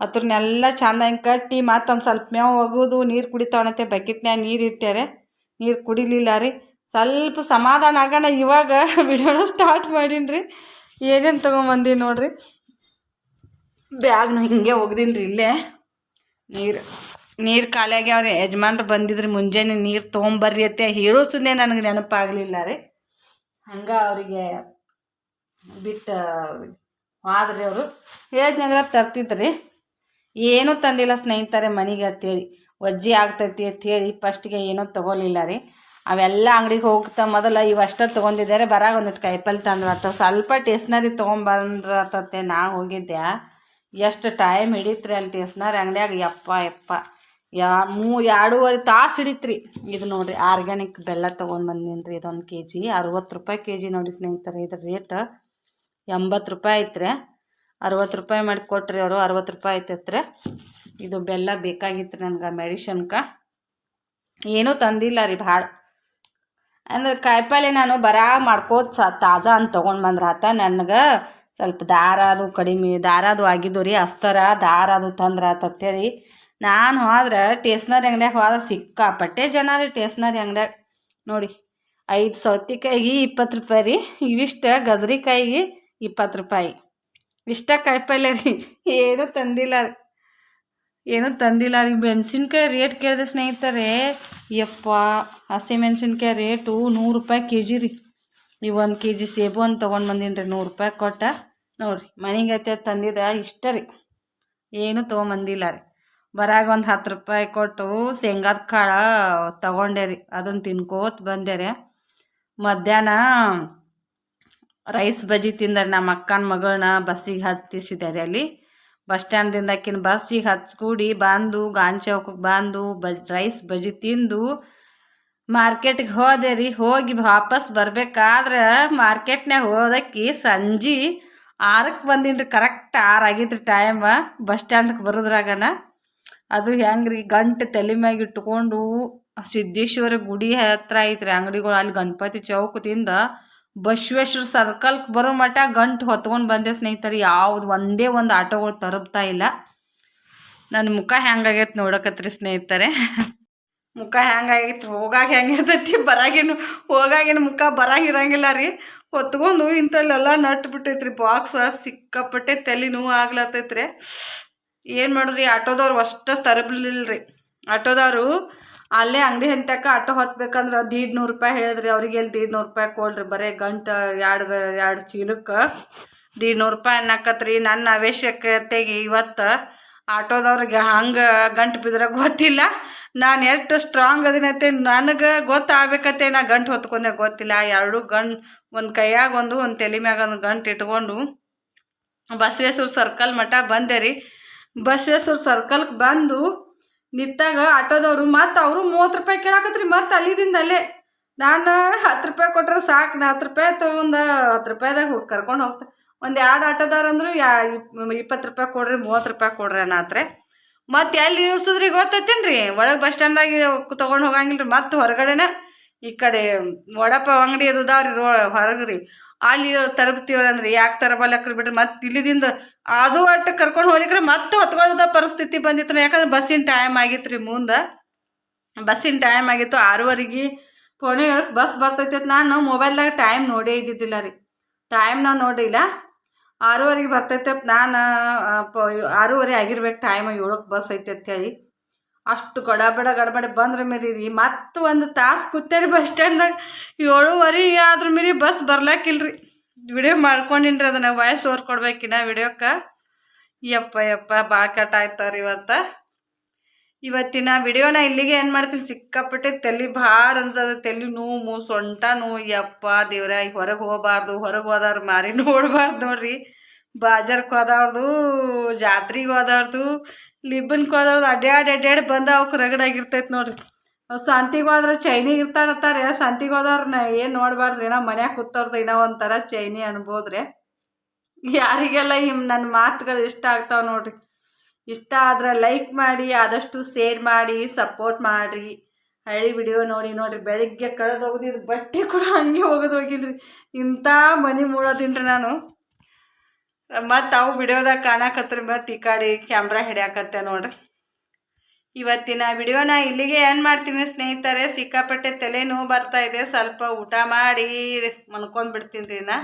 ಅದ್ರನ್ನೆಲ್ಲ ಚಂದಂಗೆ ಕಟ್ಟಿ ಮತ್ತೊಂದು ಸ್ವಲ್ಪ ಮೇವು ಒಗೋದು ನೀರು ಕುಡಿತಾವನಂತೆ ಬಕೆಟ್ನ್ಯಾಗ ನೀರು ಇಟ್ಟಾರೆ ನೀರು ಕುಡಿಲಿಲ್ಲ ರೀ. ಸ್ವಲ್ಪ ಸಮಾಧಾನ ಆಗೋಣ ಇವಾಗ. ವಿಡಿಯೋನ ಸ್ಟಾರ್ಟ್ ಮಾಡೀನಿ ರೀ ಏನೇನು ತೊಗೊಂಬಂದಿ ನೋಡ್ರಿ. ಬ್ಯಾಗ್ನು ಹಿಂಗೆ ಒಗ್ದೀನಿ ರೀ ಇಲ್ಲೇ. ನೀರು ನೀರು ಖಾಲಿ ಆಗ್ಯಾವ್ರಿ ಯಜಮಾನ್ರು ಬಂದಿದ್ರಿ ಮುಂಜಾನೆ ನೀರು ತೊಗೊಂಬರ್ರಿ ಅತ್ತೆ ಹೇಳೋ ಸುಮ್ಮನೆ ನನಗೆ ನೆನಪಾಗಲಿಲ್ಲ ರೀ. ಹಂಗೆ ಅವರಿಗೆ ಬಿಟ್ಟು ಹೋದ್ರಿ ಅವರು. ಹೇಳಿದ್ನಂದ್ರೆ ತರ್ತಿದ್ರಿ. ಏನೂ ತಂದಿಲ್ಲ ಸ್ನೇಹಿತರೆ ಮನೆಗೆ ಅಂತೇಳಿ. ಒಜ್ಜಿ ಆಗ್ತೈತಿ ಅಂತೇಳಿ ಫಸ್ಟಿಗೆ ಏನೂ ತೊಗೊಲಿಲ್ಲ ರೀ. ಅವೆಲ್ಲ ಅಂಗಡಿಗೆ ಹೋಗ್ತಾ ಮೊದಲ ಇವಷ್ಟ ತೊಗೊಂಡಿದ್ದಾರೆ. ಬರಾಗ ಒಂದಿಟ್ಟು ತಂದ್ರೆ ಅಥವಾ ಸ್ವಲ್ಪ ಟೇಸ್ನರಿ ತೊಗೊಂಬಂದ್ರೆ ಆತತ್ತೆ ನಾ ಹೋಗಿದ್ದೆ. ಎಷ್ಟು ಟೈಮ್ ಹಿಡಿತ್ರಿ ಅಲ್ಲಿ ಟೇಸ್ನರಿ ಅಂಗಡಿಯಾಗ. ಯಪ್ಪ ಯಪ್ಪ. ಯಾ, ಮೂ, ಎರಡೂವರೆ ತಾಸು ಹಿಡಿತ್ರಿ. ಇದು ನೋಡಿರಿ, ಆರ್ಗ್ಯಾನಿಕ್ ಬೆಲ್ಲ ತೊಗೊಂಡು ಬಂದೀನಿ ರೀ ಇದೊಂದು ಕೆ ಜಿ ಅರವತ್ತು ರೂಪಾಯಿ ಕೆ ಜಿ ನೋಡಿ ಸ್ನೇಹಿತರೆ, ಇದ್ರ ರೇಟ್ ಎಂಬತ್ತು ರೂಪಾಯಿ ಐತ್ರಿ. ಅರವತ್ತು ರೂಪಾಯಿ ಮಾಡಿ ಕೊಟ್ರಿ ಅವರು, ಅರವತ್ತು ರೂಪಾಯಿ ಐತತ್ರಿ ಇದು ಬೆಲ್ಲ ಬೇಕಾಗಿತ್ತು ನನಗೆ ಮೆಡಿಷನ್ಕ. ಏನೂ ತಂದಿಲ್ಲ ರೀ ಭಾಳ. ಅಂದ್ರೆ ಕಾಯಿಪಲ್ಲೆ ನಾನು ಬರ ಮಾಡ್ಕೋತ ತಾಜಾ ಅಂತ ತೊಗೊಂಡು ಬಂದ್ರ ಆತ. ನನಗೆ ಸ್ವಲ್ಪ ದಾರ ಅದು ಕಡಿಮೆ, ದಾರ ಅದು ಆಗಿದ್ದು ರೀ, ಅಸ್ತರ ದಾರ ಅದು ತಂದ್ರೆ ಆತತ್ತೆ ರೀ. ನಾನು ಹೋದ್ರೆ ಟೇಸ್ನರಿ ಅಂಗಡ್ಯಾಗ ಹೋದ್ರೆ ಸಿಕ್ಕಾಪಟ್ಟೆ ಜನ ರೀ ಟೇಸ್ನರಿ ಅಂಗಡ್ಯಾಗ. ನೋಡಿ, ಐದು ಸೌತಿಕಾಯಿಗೆ ಇಪ್ಪತ್ತು ರೂಪಾಯಿ ರೀ, ಇವಿಷ್ಟು ಗದರಿಕಾಯಿಗೆ ಇಪ್ಪತ್ತು ರೂಪಾಯಿ. ಇಷ್ಟ ಪಲ್ಯ ರೀ, ಏನೂ ತಂದಿಲ್ಲ ರೀ. ಏನೂ ತಂದಿಲ್ಲ ರೀ, ಮೆಣಸಿನ್ಕಾಯಿ ರೇಟ್ ಕೇಳಿದೆ ಸ್ನೇಹಿತರೆ. ಯಪ್ಪ ಹಸಿಮೆಣ್ಸಿನ್ಕಾಯಿ ರೇಟು ನೂರು ರೂಪಾಯಿ ಕೆ ಜಿ ರೀ. ಈ ಒಂದು ಕೆ ಜಿ ಸೇಬು ಅಂತ ತೊಗೊಂಡು ಬಂದೀನಿ ರೀ, ನೂರು ರೂಪಾಯಿ ಕೊಟ್ಟ. ನೋಡಿರಿ, ಮನೆಗೆ ತಂದಿದ ಇಷ್ಟ ರೀ. ಏನೂ ತೊಗೊಂಬಂದಿಲ್ಲ ರೀ. ಬರಾಗ ಒಂದು ಹತ್ತು ರೂಪಾಯಿ ಕೊಟ್ಟು ಶೇಂಗಾದ ಕಾಳು ತಗೊಂಡೆ ರೀ. ಅದನ್ನು ತಿನ್ಕೋತ ಬಂದೆ ರೀ. ಮಧ್ಯಾಹ್ನ ರೈಸ್ ಬಜ್ಜಿ ತಿಂದರೆ ನಮ್ಮ ಅಕ್ಕನ ಮಗಳನ್ನ ಬಸ್ಸಿಗೆ ಹತ್ತಿಸಿದೆ ರೀ ಅಲ್ಲಿ. ಬಸ್ ಸ್ಟ್ಯಾಂಡ್ದಿಂದ ಆಕಿನ ಬಸ್ಸಿಗೆ ಹಚ್ಕೂಡಿ ಬಂದು ಗಾಂಚೌಕಕ್ಕೆ ಬಂದು, ಬಜ್, ರೈಸ್ ಬಜ್ಜಿ ತಿಂದು ಮಾರ್ಕೆಟ್ಗೆ ಹೋದೆ ರೀ. ಹೋಗಿ ವಾಪಸ್ ಬರಬೇಕಾದ್ರೆ ಮಾರ್ಕೆಟ್ನಾಗ ಹೋದಕ್ಕಿ ಸಂಜೆ ಆರಕ್ಕೆ ಬಂದೀನಿ ರೀ ಕರೆಕ್ಟ್ ಆರು ಟೈಮ ಬಸ್ ಸ್ಟ್ಯಾಂಡ್ಗೆ ಬರೋದ್ರಾಗನ ಅದು ಹೆಂಗ್ರಿ? ಗಂಟು ತಲೆ ಮ್ಯಾಗ ಇಟ್ಕೊಂಡು ಸಿದ್ದೇಶ್ವರ ಗುಡಿ ಹತ್ರ ಐತ್ರಿ ಅಂಗಡಿಗಳು. ಅಲ್ಲಿ ಗಣಪತಿ ಚೌಕದಿಂದ ಬಸವೇಶ್ವರ ಸರ್ಕಲ್ಗೆ ಬರೋ ಮಟ್ಟ ಗಂಟು ಹೊತ್ಕೊಂಡು ಬಂದೆ ಸ್ನೇಹಿತರು. ಯಾವ್ದು ಒಂದೇ ಒಂದು ಆಟೋಗಳು ತರಬ್ತಾ ಇಲ್ಲ. ನನ್ನ ಮುಖ ಹೆಂಗಾಗೈತೆ ನೋಡಕತ್ರಿ ಸ್ನೇಹಿತರೆ. ಮುಖ ಹೆಂಗಾಗೈತೆ? ಹೋಗಾಗ ಹೆಂಗಿರ್ತೈತಿ? ಬರಾಗಿನ ಹೋಗಾಗಿನ ಮುಖ ಬರಾಗ ಇರಂಗಿಲ್ಲ ರೀ. ಹೊತ್ಕೊಂಡು ಇಂಥಲ್ಲೆಲ್ಲ ನಟ್ಟು ಬಿಟ್ಟೈತ್ರಿ. ಬಾಕ್ಸ್ ಸಿಕ್ಕಾಪಟ್ಟೆ ತಲೆ ನೋವು ಆಗ್ಲತ್ತೈತ್ರಿ. ಏನು ಮಾಡಿದ್ರಿ? ಆಟೋದವ್ರು ಅಷ್ಟು ತರಬ್ಲಿಲ್ಲ ರೀ ಆಟೋದವರು ಅಲ್ಲೇ ಅಂಗಡಿ ಹಂತಕ ಆಟೋ ಹೊತ್ಬೇಕಂದ್ರೆ ದೀಡ್ ನೂರು ರೂಪಾಯಿ ಹೇಳಿದ್ರಿ. ಅವ್ರಿಗೆ ಎಲ್ಲಿ ದೀಡ್ ನೂರು ರೂಪಾಯಿ ಕೊಡ್ರಿ? ಬರೇ ಗಂಟು ಎರಡು ಎರಡು ಚೀಲಕ್ಕೆ ದೀಡ್ ನೂರು ರೂಪಾಯಿ ಅನ್ನಕತ್ರಿ. ನನ್ನ ಅವಶ್ಯಕತೆಗೆ ಇವತ್ತು ಆಟೋದವ್ರಿಗೆ ಹಂಗೆ ಗಂಟು ಬಿದ್ರೆ ಗೊತ್ತಿಲ್ಲ. ನಾನು ಎಷ್ಟು ಸ್ಟ್ರಾಂಗ್ ಅದಿನತ್ತೆ ನನಗೆ ಗೊತ್ತಾಗಬೇಕತ್ತೆ ನಾ ಗಂಟು ಹೊತ್ಕೊಂಡೆ ಗೊತ್ತಿಲ್ಲ. ಎರಡು ಗಂಟು, ಒಂದು ಕೈಯಾಗ ಒಂದು ಒಂದು ತಲೆ ಮ್ಯಾಗ ಒಂದು ಗಂಟು ಇಟ್ಕೊಂಡು ಬಸವೇಶ್ವರ ಸರ್ಕಲ್ ಮಠ ಬಂದೆ ರೀ. ಬಸವೇಶ್ವರ ಸರ್ಕಲ್ಗೆ ಬಂದು ನಿಂತಾಗ ಆಟೋದವರು, ಮತ್ತು ಅವರು ಮೂವತ್ತು ರೂಪಾಯಿ ಕೇಳಾಕತ್ರಿ, ಮತ್ತು ಅಲ್ಲಿದಿಂದ ಅಲ್ಲೇ. ನಾನು ಹತ್ತು ರೂಪಾಯಿ ಕೊಟ್ರೆ ಸಾಕು, ನಾ ಹತ್ತು ರೂಪಾಯಿ ತೊಗೊಂಡು ಹತ್ತು ರೂಪಾಯಿದಾಗ ಹೋಗಿ ಕರ್ಕೊಂಡು ಹೋಗ್ತಾ. ಒಂದು ಎರಡು ಆಟೋದವ್ರು ಯಾ ಇಪ್ಪತ್ತು ರೂಪಾಯಿ ಕೊಡ್ರಿ, ಮೂವತ್ತು ರೂಪಾಯಿ ಕೊಡ್ರಿ ಅನ್ನತ್ರೆ. ಮತ್ತು ಎಲ್ಲಿ ಇಳಿಸಿದ್ರಿ ಗೊತ್ತೈತೇನು ರೀ ಒಳಗೆ ಬಸ್ ಸ್ಟ್ಯಾಂಡಾಗಿ ತೊಗೊಂಡು ಹೋಗಂಗಿಲ್ಲ ರೀ ಮತ್ತು ಹೊರಗಡೆನ ಈ ಕಡೆ ವಡಪ ಅಂಗಡಿ ಅದು ಅದಾವ್ರಿ, ರೋ ಹೊರಗೆ ರೀ ಅಲ್ಲಿ ತರಬ್ತೀವ್ರಿ ಅಂದ್ರೆ ಯಾಕೆ ತರಬಲ್ಲಕ್ರಿ ಬಿಡ್ರಿ? ಮತ್ತೆ ಇಲ್ಲಿದಿಂದ ಅದು ಒಟ್ಟು ಕರ್ಕೊಂಡು ಹೋಗ್ಲಿಕ್ರೆ ಮತ್ತೆ ಹೊತ್ಕೊಳ್ಳೋದ ಪರಿಸ್ಥಿತಿ ಬಂದಿತ್ತು ಯಾಕಂದ್ರೆ ಬಸ್ಸಿನ ಟೈಮ್ ಆಗಿತ್ತು ರೀ ಮುಂದೆ. ಬಸ್ಸಿನ ಟೈಮ್ ಆಗಿತ್ತು, ಆರೂವರೆಗೆ ಪೋಣೆ ಹೇಳಕ್ ಬಸ್ ಬರ್ತೈತಿ. ಅಂತ ನಾನು ಮೊಬೈಲ್ದಾಗ ಟೈಮ್ ನೋಡೇ ಇದ್ದಿದ್ದಿಲ್ಲ ರೀ. ಟೈಮ್ ನಾವು ನೋಡಿಲ್ಲ. ಆರೂವರೆಗೆ ಬರ್ತೈತೆ. ನಾನು ಆರೂವರೆ ಆಗಿರ್ಬೇಕು ಟೈಮ್ ಏಳಕ್ಕೆ ಬಸ್ ಐತೆ ಅಂತೇಳಿ. ಅಷ್ಟು ಗಡಬಡ ಗಡಬಡ ಬಂದ್ರೆ ಮೇರಿ ರೀ. ಮತ್ತೆ ಒಂದು ತಾಸು ಕೂತೇರಿ ಬಸ್ ಸ್ಟ್ಯಾಂಡ್ದಾಗ ಏಳುವರೆ ಆದ್ರ ಮೇರಿ ಬಸ್ ಬರ್ಲಾಕಿಲ್ರಿ. ವಿಡಿಯೋ ಮಾಡ್ಕೊಂಡಿನ್ರಿ ಅದನ್ನ ವಾಯ್ಸ್ ಓವರ್ ಕೊಡ್ಬೇಕಿನ ವಿಡಿಯೋಕ್ಕೆ ಯಪ್ಪ ಯಪ್ಪ ಬಾ ಕಟ್ ಆಯ್ತಾರ ಇವತ್ತ. ಇವತ್ತಿನ ವಿಡಿಯೋನ ಇಲ್ಲಿಗೆ ಏನು ಮಾಡ್ತೀನಿ, ಸಿಕ್ಕಾಪಟ್ಟೆ ತಲೆ ಭಾರ ಅನ್ಸದ. ತಲೆ ನೋವು ಸೊಂಟ ನೋವು. ಯಪ್ಪ ದೇವ್ರ ಹೊರಗೆ ಹೋಗಬಾರ್ದು, ಹೊರಗೆ ಹೋದವ್ರು ಮಾರಿ ನೋಡಬಾರ್ದು ನೋಡ್ರಿ. ಬಾಜಾರ್ಗೆ ಹೋದವ್ರದು ಜಾತ್ರೆಗೆ ಹೋದವ್ರದು ಲಿಬ್ಬನ್ಗೆ ಅಡ್ಡಾಡ್ ಅಡ್ಡಾಡಿ ಬಂದ ಅವಕ್ಕೆ ರಗಡಾಗಿರ್ತೈತೆ ನೋಡ್ರಿ. ಸಂತಿಗೆ ಹೋದ್ರೆ ಚೈನಿಗೆ ಇರ್ತಾರತ್ತಾರೆ ಸಂತಿಗೆ ಹೋದವ್ರನ್ನ ಏನು ನೋಡಬಾರ್ದ್ರಿ ಏನೋ ಮನ್ಯಾಗ ಕೂತವ್ರದ್ದು ಏನೋ ಒಂಥರ ಚೈನಿ ಅನ್ಬೋದ್ರಿ. ಯಾರಿಗೆಲ್ಲ ಹಿಮ್ ನನ್ನ ಮಾತುಗಳು ಇಷ್ಟ ಆಗ್ತಾವೆ ನೋಡ್ರಿ. ಇಷ್ಟ ಆದ್ರೆ ಲೈಕ್ ಮಾಡಿ, ಆದಷ್ಟು ಶೇರ್ ಮಾಡಿ, ಸಪೋರ್ಟ್ ಮಾಡಿರಿ. ಹಳ್ಳಿ ವಿಡಿಯೋ ನೋಡಿ ನೋಡ್ರಿ, ಬೆಳಿಗ್ಗೆ ಕಳೆದು ಹೋಗೋದಿದ್ದು ಬಟ್ಟೆ ಕೂಡ ಹಂಗೆ ಹೋಗೋದು ಹೋಗಿನ್ರಿ. ಇಂಥ ಮನೆ ಮೂಡೋದಿನ್ರಿ ನಾನು. ಮತ್ತು ಅವು ವಿಡಿಯೋದಾಗ ಕಾಣಕತ್ರ, ಮತ್ತು ಈ ಕಡೆ ಕ್ಯಾಮ್ರಾ ಹಿಡಿಯಾಕತ್ತೆ ನೋಡ್ರಿ. ಇವತ್ತಿನ ವಿಡಿಯೋನ ಇಲ್ಲಿಗೆ ಏನು ಮಾಡ್ತೀನಿ ಸ್ನೇಹಿತರೆ. ಸಿಕ್ಕಾಪಟ್ಟೆ ತಲೆನೋವು ಬರ್ತಾ ಇದೆ. ಸ್ವಲ್ಪ ಊಟ ಮಾಡಿ ಮನ್ಕೊಂಡ್ ಬಿಡ್ತೀನಿ ರೀ ನಾ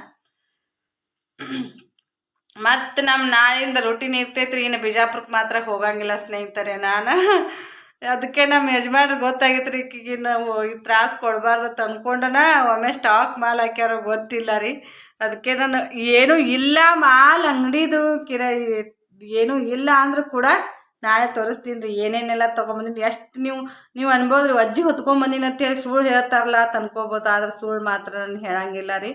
ಮತ್ತು ನಮ್ಮ ನಾಳೆಯಿಂದ ರೊಟೀನ್ ಇರ್ತೈತ್ರಿ. ಇನ್ನು ಬಿಜಾಪುರಕ್ಕೆ ಮಾತ್ರ ಹೋಗಂಗಿಲ್ಲ ಸ್ನೇಹಿತರೆ ನಾನು. ಅದಕ್ಕೆ ನಮ್ಮ ಯಜಮಾನ್ರಿಗೆ ಗೊತ್ತಾಗಿತ್ತು ಈಗಿನ ತ್ರಾಸು ಕೊಡಬಾರ್ದು ತಂದ್ಕೊಂಡನ ಒಮ್ಮೆ ಸ್ಟಾಕ್ ಮಾಲ್ ಹಾಕ್ಯಾರೋ ಗೊತ್ತಿಲ್ಲ ರೀ. ಅದಕ್ಕೆ ನಾನು ಏನೂ ಇಲ್ಲ ಮಾಲ್ ಅಂಗಡಿದು ಕಿರ ಏನೂ ಇಲ್ಲ ಅಂದ್ರೂ ಕೂಡ ನಾಳೆ ತೋರಿಸ್ತೀನಿ ರೀ. ಏನೇನೆಲ್ಲ ತೊಗೊಂಬಂದಿನಿ. ಎಷ್ಟು ನೀವು ನೀವು ಅನ್ಬೋದು ರೀ ಅಜ್ಜಿ ಹೊತ್ಕೊಂಬಂದಿನಿ ಅಂತೇಳಿ ಸುಳ್ಳು ಹೇಳ್ತಾರಲ್ಲ ಅಂತ ಆದ್ರೆ ಸುಳ್ಳು ಮಾತ್ರ ನಾನು ಹೇಳಂಗಿಲ್ಲ ರೀ.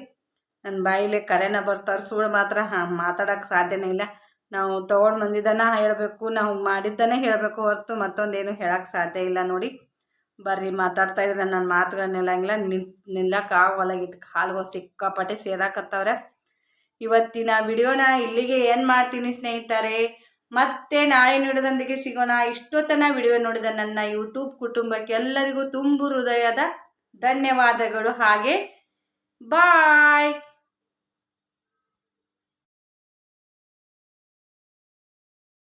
ನನ್ನ ಬಾಯಿಲೆ ಕರೆನ ಬರ್ತಾರೆ ಸುಳ್ಳು ಮಾತ್ರ. ಹಾಂ, ಮಾತಾಡೋಕೆ ಸಾಧ್ಯನೇ ಇಲ್ಲ. ನಾವು ತೊಗೊಂಡು ಬಂದಿದ್ದನ್ನ ಹೇಳಬೇಕು, ನಾವು ಮಾಡಿದ್ದನ್ನೇ ಹೇಳಬೇಕು ಹೊರತು ಮತ್ತೊಂದೇನು ಹೇಳಕ್ಕೆ ಸಾಧ್ಯ ಇಲ್ಲ ನೋಡಿ. ಬರ್ರಿ ಮಾತಾಡ್ತಾ ಇದ್ರೆ ನನ್ನ ಮಾತುಗಳನ್ನ ನಿಲ್ಲಂಗಿಲ್ಲ. ನಿನ್ ನಿಲ್ಲಕ್ಕೆ ಕಾಲುಗಳು ಕಾಲ್ಗಳು ಸಿಕ್ಕಾಪಟ್ಟೆ ಸೇದಾಕತ್ತವ್ರೆ. ಇವತ್ತಿನ ವಿಡಿಯೋನ ಇಲ್ಲಿಗೆ ಏನು ಮಾಡ್ತೀನಿ ಸ್ನೇಹಿತರೆ, ಮತ್ತೆ ನಾಳೆ ನೀಡೋದೊಂದಿಗೆ ಸಿಗೋಣ. ಇಷ್ಟೊತ್ತನ ವಿಡಿಯೋ ನೋಡಿದ ನನ್ನ ಯೂಟ್ಯೂಬ್ ಕುಟುಂಬಕ್ಕೆ ಎಲ್ಲರಿಗೂ ತುಂಬು ಹೃದಯದ ಧನ್ಯವಾದಗಳು. ಹಾಗೆ, ಬಾಯ್!